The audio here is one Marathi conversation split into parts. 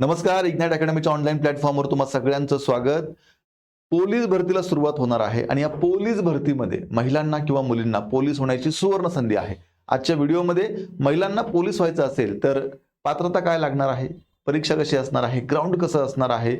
नमस्कार इग्नाइट अकॅडमीच्या ऑनलाईन प्लॅटफॉर्मवर तुम्हा सगळ्यांचं स्वागत. पोलीस भरतीला सुरुवात होणार आहे आणि या पोलीस भरतीमध्ये महिलांना किंवा मुलींना पोलीस होण्याची सुवर्ण संधी आहे. आजच्या व्हिडिओमध्ये महिलांना पोलीस व्हायचं असेल तर पात्रता काय लागणार आहे? परीक्षा कशी असणार आहे? ग्राउंड कसं असणार आहे?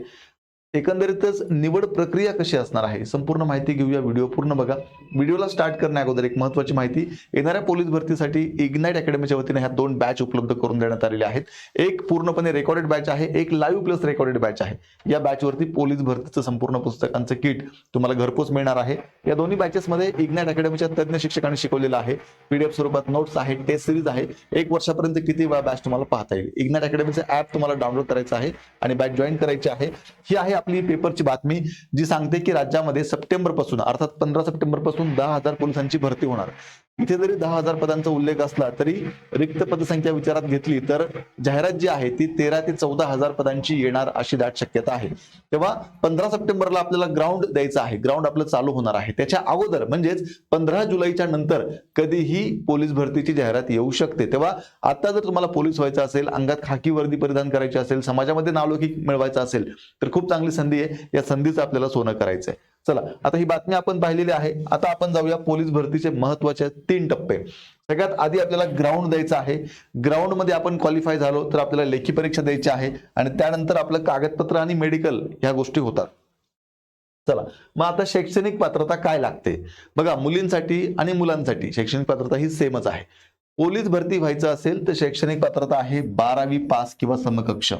एकंदरीतच निवड प्रक्रिया कशी असणार आहे? संपूर्ण माहिती घेऊया व्हिडिओ पूर्ण बघा. व्हिडिओला स्टार्ट करण्या अगोदर एक महत्वाची माहिती येणाऱ्या पोलीस भरतीसाठी इग्नाईट अकॅडमीच्या वतीने ह्या दोन बॅच उपलब्ध करून देण्यात आलेल्या आहेत. एक पूर्णपणे रेकॉर्डेड बॅच आहे एक लाईव्ह प्लस रेकॉर्डेड बॅच आहे. या बॅचवरती पोलीस भरतीचं संपूर्ण पुस्तकांचं किट तुम्हाला घरपोच मिळणार आहे. या दोन्ही बॅचेसमध्ये इग्नाईट अकॅडमीच्या तज्ज्ञ शिक्षकांनी शिकवलेलं आहे. पीडीएफ स्वरूपात नोट्स आहे टेस्ट सिरीज आहे. एक वर्षापर्यंत किती वेळा बॅच तुम्हाला पाहता येईल? इग्नाईट अकॅडमीचं ऍप तुम्हाला डाउनलोड करायचं आहे आणि बॅच जॉईन करायची आहे. ही आहे टाकली पेपरची बातमी जी सांगते की राज्यामध्ये सप्टेंबरपासून अर्थात पंधरा सप्टेंबरपासून दहा हजार पोलिसांची भरती होणार. इथे जरी दहा हजार पदांचा उल्लेख असला तरी रिक्त पदसंख्या विचारात घेतली तर जाहिरात जी आहे ती तेरा ते चौदा हजार पदांची येणार अशी दाट शक्यता आहे. तेव्हा पंधरा सप्टेंबरला आपल्याला ग्राउंड द्यायचं आहे. ग्राउंड आपलं चालू होणार आहे. त्याच्या अगोदर म्हणजेच पंधरा जुलैच्या नंतर कधीही पोलीस भरतीची जाहिरात येऊ शकते. तेव्हा आता जर तुम्हाला पोलीस व्हायचं असेल अंगात खाकी वर्दी परिधान करायची असेल समाजामध्ये नावलौकिक मिळवायचं असेल तर खूप चांगली संधी आहे. या संधीचं आपल्याला सोनं करायचं आहे चला आता ही बातमी आपण पाहिलेली आहे. आता आपण जाऊया पोलीस भरतीचे महत्त्वाचे तीन टप्पे. सगळ्यात आधी आपल्याला ग्राउंड द्यायचं आहे. ग्राउंडमध्ये आपण क्वालिफाय झालो तर आपल्याला लेखी परीक्षा द्यायची आहे आणि त्यानंतर आपलं कागदपत्र आणि मेडिकल ह्या गोष्टी होतात. चला मग आता शैक्षणिक पात्रता काय लागते? बघा मुलींसाठी आणि मुलांसाठी शैक्षणिक पात्रता ही सेमच आहे. पोलीस भरती व्हायचं असेल तर शैक्षणिक पात्रता आहे बारावी पास किंवा समकक्ष.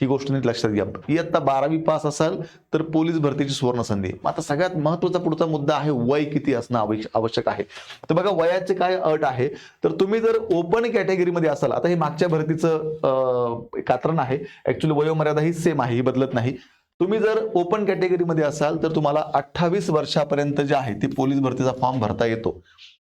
ही गोष्ट नीट लक्षात घ्या. इयत्ता बारावी पास असाल तर पोलीस भरतीची सुवर्ण संधी. मग आता सगळ्यात महत्त्वाचा पुढचा मुद्दा आहे वय किती असणं आवश्यक आहे. तर बघा वयाचे काय अट आहे तर तुम्ही जर ओपन कॅटेगरीमध्ये असाल आता हे मागच्या भरतीचं कात्रण आहे. ऍक्च्युली वयोमर्यादा ही सेम आहे ही बदलत नाही. तुम्ही जर ओपन कॅटेगरीमध्ये असाल तर तुम्हाला अठ्ठावीस वर्षापर्यंत जे आहे ती पोलीस भरतीचा फॉर्म भरता येतो.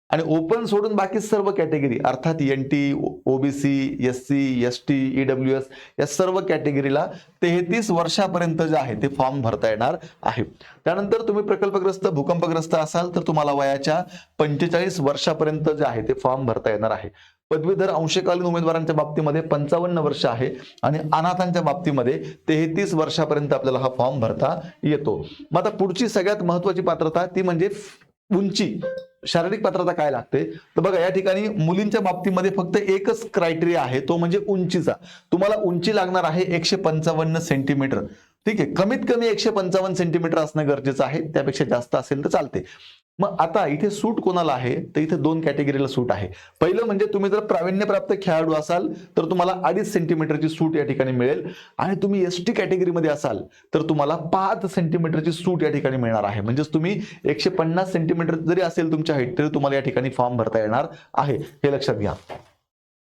आणि ओपन सोडून बाकी सर्व कॅटेगरी अर्थात N T OBC S C S T E W S या सर्व कॅटेगरीला तेहतीस वर्षापर्यंत जे आहे ते फॉर्म भरता येणार आहे. त्यानंतर तुम्ही प्रकल्पग्रस्त भूकंपग्रस्त असाल तर तुम्हाला वयाच्या पंचेचाळीस वर्षापर्यंत जे आहे ते फॉर्म भरता येणार आहे. पदवीधर अंशकालीन उमेदवारांच्या बाबतीमध्ये पंचावन्न वर्ष आहे आणि अनाथांच्या बाबतीमध्ये तेहतीस वर्षापर्यंत आपल्याला हा फॉर्म भरता येतो. मग आता पुढची सगळ्यात महत्वाची पात्रता ती म्हणजे उंची शारीरिक पात्रता काय लागते? तर बघा या ठिकाणी मुलींच्या बाबतीमध्ये फक्त एकच क्रायटेरिया आहे तो म्हणजे उंचीचा. तुम्हाला उंची लागणार आहे एकशे पंचावन्न सेंटीमीटर ठीक आहे? कमीत कमी एकशे पंचावन्न सेंटीमीटर असणं गरजेचं आहे त्यापेक्षा जास्त असेल तर चालते. मग आता इथे सूट कोणाला आहे? तर इथे दोन कॅटेगरीला सूट आहे. पहिलं म्हणजे तुम्ही जर प्रावीण्यप्राप्त खेळाडू असाल तर तुम्हाला अडीच सेंटीमीटरची सूट या ठिकाणी मिळेल. आणि तुम्ही एस टी कॅटेगरीमध्ये असाल तर तुम्हाला पाच सेंटीमीटरची सूट या ठिकाणी मिळणार आहे. म्हणजेच तुम्ही एकशे पन्नास सेंटीमीटर जरी असेल तुमच्या हाईट तरी तुम्हाला या ठिकाणी फॉर्म भरता येणार आहे. हे लक्षात घ्या.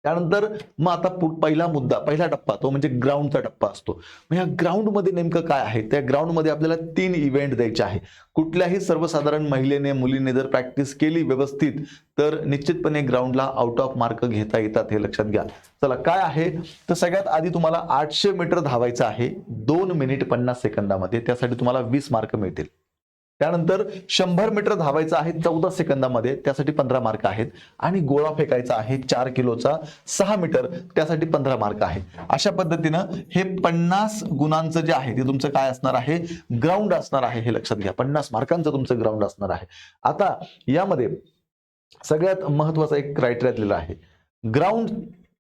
त्यानंतर मग आता पु- पहिला मुद्दा पहिला टप्पा तो म्हणजे ग्राउंडचा टप्पा असतो. मग या ग्राउंडमध्ये नेमकं काय आहे? त्या ग्राउंडमध्ये आपल्याला तीन इव्हेंट द्यायचे आहे. कुठल्याही सर्वसाधारण महिलेने मुलीने जर प्रॅक्टिस केली व्यवस्थित तर निश्चितपणे ग्राउंडला आउट ऑफ मार्क घेता येतात हे लक्षात घ्या. चला काय आहे? तर सगळ्यात आधी तुम्हाला आठशे मीटर धावायचं आहे. दोन मिनिट पन्नास सेकंदामध्ये. त्यासाठी तुम्हाला वीस मार्क मिळतील. त्यानंतर शंभर मीटर धावायचं आहे चौदा सेकंदामध्ये त्यासाठी पंधरा मार्क आहेत. आणि गोळा फेकायचा आहे चार किलोचा सहा मीटर त्यासाठी पंधरा मार्क आहे अशा पद्धतीनं हे पन्नास गुणांचं जे आहे ते तुमचं काय असणार आहे? ग्राउंड असणार आहे हे लक्षात घ्या. पन्नास मार्कांचं तुमचं ग्राउंड असणार आहे. आता यामध्ये सगळ्यात महत्त्वाचा एक क्रायटेरिया दिलेला आहे. ग्राउंड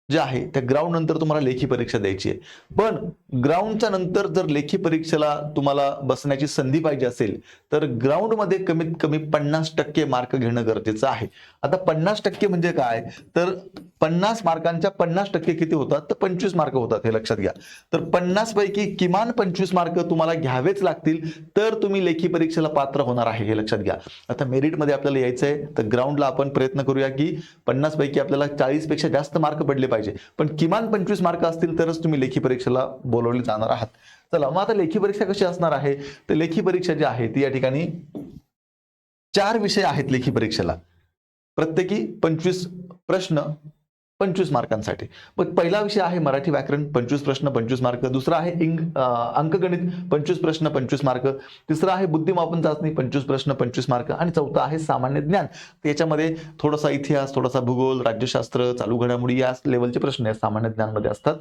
जे आहे त्या ग्राउंड नंतर तुम्हाला लेखी परीक्षा द्यायची आहे. पण ग्राउंडच्या नंतर जर लेखी परीक्षेला तुम्हाला बसण्याची संधी पाहिजे असेल तर ग्राउंडमध्ये कमीत कमी पन्नास टक्के मार्क घेणं गरजेचं आहे. आता पन्नास टक्के म्हणजे काय? तर पन्नास मार्कांच्या पन्नास टक्के किती होतात? तर पंचवीस मार्क होतात हे लक्षात घ्या. तर पन्नास पैकी किमान पंचवीस मार्क तुम्हाला घ्यावेच लागतील तर तुम्ही लेखी परीक्षेला पात्र होणार आहे हे लक्षात घ्या. आता मेरिटमध्ये आपल्याला यायचं आहे तर ग्राउंडला आपण प्रयत्न करूया की पन्नास पैकी आपल्याला चाळीसपेक्षा जास्त मार्क पडले पाहिजे. पण किमान पंचवीस मार्क असतील तरच तुम्ही लेखी परीक्षेला बोलवले जाणार आहात. चला मग आता लेखी परीक्षा कशी असणार आहे? तर लेखी परीक्षा जी आहे ती या ठिकाणी चार विषय आहेत लेखी परीक्षेला. प्रत्येकी पंचवीस प्रश्न पंचवीस मार्कांसाठी. मग पहिला विषय आहे मराठी व्याकरण पंचवीस प्रश्न पंचवीस मार्क. दुसरा आहे इंग अंकगणित पंचवीस प्रश्न पंचवीस मार्क. तिसरा आहे बुद्धिमापन चाचणी पंचवीस प्रश्न पंचवीस मार्क. आणि चौथा आहे सामान्य ज्ञान. त्याच्यामध्ये थोडासा इतिहास थोडासा भूगोल राज्यशास्त्र चालू घडामोडी या लेवलचे प्रश्न आहेत सामान्य ज्ञानमध्ये असतात.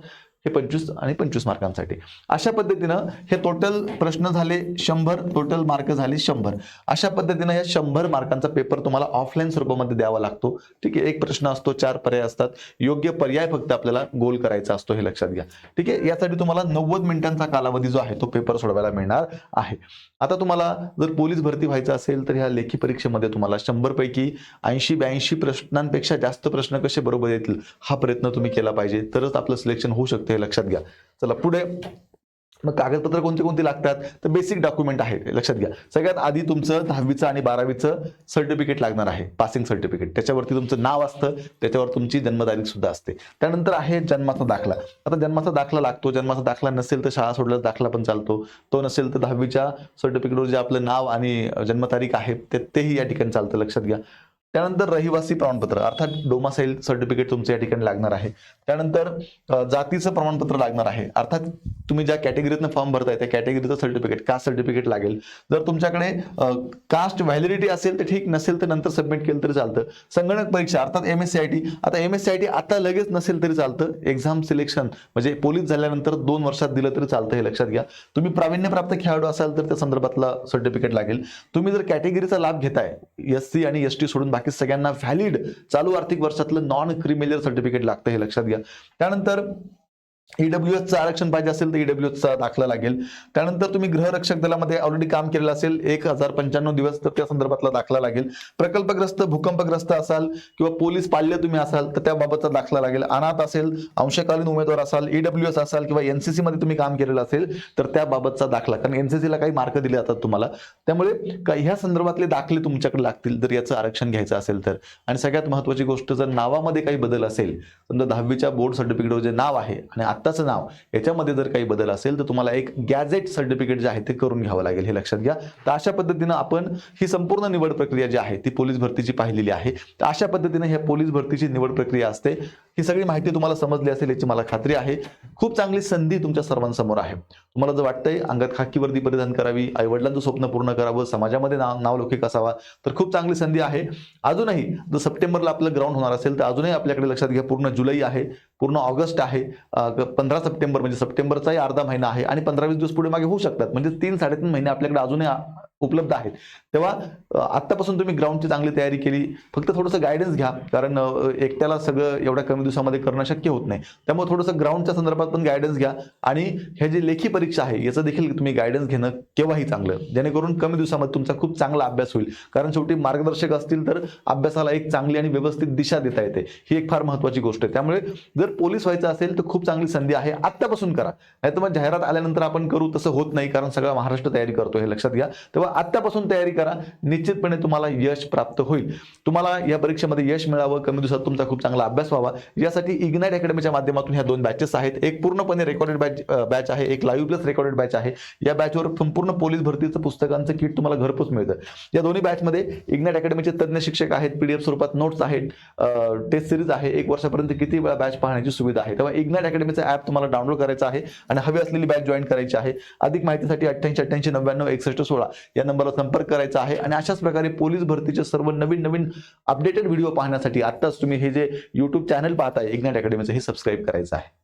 हे पंचवीस आणि पंचवीस मार्कांसाठी. अशा पद्धतीनं हे टोटल प्रश्न झाले शंभर टोटल मार्क झाले शंभर. अशा पद्धतीनं या शंभर मार्कांचा पेपर तुम्हाला ऑफलाईन स्वरूपामध्ये द्यावा लागतो. ठीक आहे एक प्रश्न असतो चार पर्याय असतात. योग्य पर्याय फक्त आपल्याला गोल करायचा असतो हे लक्षात घ्या. ठीक आहे यासाठी तुम्हाला नव्वद मिनिटांचा कालावधी जो आहे तो पेपर सोडवायला मिळणार आहे. आता तुम्हाला जर पोलीस भरती व्हायचं असेल तर ह्या लेखी परीक्षेमध्ये तुम्हाला शंभर पैकी ऐंशी ब्याऐंशी प्रश्नांपेक्षा जास्त प्रश्न कसे बरोबर येतील हा प्रयत्न तुम्ही केला पाहिजे. तरच आपलं सिलेक्शन होऊ शकते. हे लक्षात घ्या. चला पुढे. मग कागदपत्र कोणती कोणती लागतात? तर बेसिक डॉक्युमेंट आहे लक्षात घ्या. सगळ्यात आधी तुमचं दहावीचं आणि बारावीचं सर्टिफिकेट लागणार आहे पासिंग सर्टिफिकेट त्याच्यावरती तुमचं नाव असतं त्याच्यावर तुमची जन्मतारीख सुद्धा असते. त्यानंतर आहे जन्माचा दाखला. आता जन्माचा दाखला लागतो जन्माचा दाखला नसेल तर शाळा सोडल्यास दाखला पण चालतो. तो नसेल तर दहावीच्या सर्टिफिकेटवर जे आपलं नाव आणि जन्मतारीख आहे ते तेही या ठिकाणी चालतं लक्षात घ्या. त्यानंतर रहिवासी प्रमाणपत्र अर्थात डोमासाईल सर्टिफिकेट तुमचं या ठिकाणी लागणार आहे. त्यानंतर जातीचं प्रमाणपत्र लागणार आहे. अर्थात तुम्ही ज्या कॅटेगरीतनं फॉर्म भरताय त्या कॅटेगरीचं सर्टिफिकेट कास्ट सर्टिफिकेट लागेल. जर तुमच्याकडे कास्ट व्हॅलिडिटी असेल तर ठीक नसेल तर नंतर सबमिट केलं तरी चालतं. संगणक परीक्षा अर्थात M S C I T आता M S C I T आता लगेच नसेल तरी चालतं. एक्झाम सिलेक्शन म्हणजे पोलीस झाल्यानंतर दोन वर्षात दिलं तरी चालतं हे लक्षात घ्या. तुम्ही प्रावीण्यप्राप्त खेळाडू असाल तर त्या संदर्भातला सर्टिफिकेट लागेल. तुम्ही जर कॅटेगरीचा लाभ घेताय एस सी आणि एस टी सोडून बाकी सगळ्यांना व्हॅलिड चालू आर्थिक वर्षातलं नॉन क्रिमिनल सर्टिफिकेट लागतं हे लक्षात घ्या. त्यानंतर ईडब्ल्यू एसचं आरक्षण पाहिजे असेल तर ईडब्ल्यू चा दाखला लागेल. त्यानंतर तुम्ही गृहरक्षक दलामध्ये ऑलरेडी काम केलेलं असेल एक हजार पंच्याण्णव दिवस तर त्या संदर्भातला दाखला लागेल. प्रकल्पग्रस्त भूकंपग्रस्त असाल किंवा पोलीस पाल्य तुम्ही असाल तर त्याबाबतचा दाखला लागेल. अनाथ असेल अंशकालीन उमेदवार असाल ईडब्ल्यू एस असाल किंवा एनसीसी मध्ये तुम्ही काम केलेलं असेल तर त्याबाबतचा दाखला. कारण एनसीसीला काही मार्क दिले जातात तुम्हाला. त्यामुळे ह्या संदर्भातले दाखले तुमच्याकडे लागतील जर याचं आरक्षण घ्यायचं असेल तर. आणि सगळ्यात महत्वाची गोष्ट जर नावामध्ये काही बदल असेल समजा दहावीच्या बोर्ड सर्टिफिकेटवर जे नाव आहे आणि आत्ताचं नाव. याच्यामध्ये जर काही बदल असेल तर तुम्हाला एक गॅझेट सर्टिफिकेट जे आहे ते करून घ्यावं लागेल हे लक्षात घ्या. तर अशा पद्धतीनं आपण ही संपूर्ण निवड प्रक्रिया जी आहे ती पोलीस भरतीची पाहिलेली आहे. तर अशा पद्धतीने ह्या पोलीस भरतीची निवड प्रक्रिया असते. ही सगळी माहिती तुम्हाला समजली असेल याची मला खात्री आहे. खूप चांगली संधी तुमच्या सर्वांसमोर आहे. तुम्हाला जर वाटतंय अंगात खाकी वर्दी परिधान करावी आईवडिलांचं स्वप्न पूर्ण करावं समाजामध्ये नाव नावलौकिक असावा तर खूप चांगली संधी आहे. अजूनही जर सप्टेंबरला आपलं ग्राउंड होणार असेल तर अजूनही आपल्याकडे लक्षात घ्या पूर्ण जुलै आहे पूर्ण ऑगस्ट आहे. पंधरा सप्टेंबर म्हणजे सप्टेंबरचाही अर्धा महिना आहे आणि पंधरा वीस दिवस पुढे मागे होऊ शकतात. म्हणजे तीन साडेतीन महिने आपल्याकडे अजूनही उपलब्ध आहेत. तेव्हा आत्तापासून तुम्ही ग्राउंडची चांगली तयारी केली. फक्त थोडंसं गायडन्स घ्या. कारण एकट्याला सगळं एवढ्या कमी दिवसामध्ये करणं शक्य होत नाही. त्यामुळे थोडंसं ग्राउंडच्या संदर्भात पण गायडन्स घ्या. आणि हे जे लेखी परीक्षा आहे याचं देखील तुम्ही गायडन्स घेणं केव्हाही चांगलं. जेणेकरून कमी दिवसामध्ये तुमचा खूप चांगला अभ्यास होईल. कारण शेवटी मार्गदर्शक असतील तर अभ्यासाला एक चांगली आणि व्यवस्थित दिशा देता येते. ही एक फार महत्वाची गोष्ट आहे. त्यामुळे जर पोलीस व्हायचं असेल तर खूप चांगली संधी आहे. आत्तापासून करा. नाही तर मग जाहिरात आल्यानंतर आपण करू तसं होत नाही. कारण सगळा महाराष्ट्र तयारी करतो हे लक्षात घ्या. तेव्हा आत्तापासून तयारी करा. निश्चितपणे तुम्हाला यश प्राप्त होईल. तुम्हाला या परीक्षेमध्ये यश मिळावं कमी दिवसात तुमचा खूप चांगला अभ्यास व्हावा. यासाठी इग्नाइट अकॅडमीच्या माध्यमातून ह्या दोन बॅचेस आहेत. एक पूर्णपणे रेकॉर्डेड बॅच बॅच आहे एक लाईव्ह प्लस रेकॉर्डेड बॅच आहे. या बॅचवर संपूर्ण पोलीस भरतीचं पुस्तकांचं किट तुम्हाला घरपोच मिळतं. या दोन्ही बॅचमध्ये इग्नाइट अकॅडमीचे तज्ज्ञ शिक्षक आहेत पीडीएफ स्वरूपात नोट्स आहेत टेस्ट सिरीज आहे. एक वर्षापर्यंत किती वेळा बॅच पाहण्याची सुविधा आहे? तेव्हा इग्नाइट अकॅडमीचा ऍप तुम्हाला डाउनलोड करायचा आहे आणि हवी असलेली बॅच जॉईन करायची आहे. अधिक माहितीसाठी अठ्ठ्याऐंशी अठ्ठ्याऐंशी नव्याण्णव एकसष्ट सोळा या नंबरला संपर्क करायचा आहे. आणि अशाच प्रकारे पोलीस भरतीचे सर्व नवीन नवीन अपडेटेड व्हिडिओ पाहण्यासाठी आत्ताच तुम्ही हे जे युट्यूब चॅनल पाहताय इग्नॅट अकॅडमीचं हे सबस्क्राईब करायचं आहे.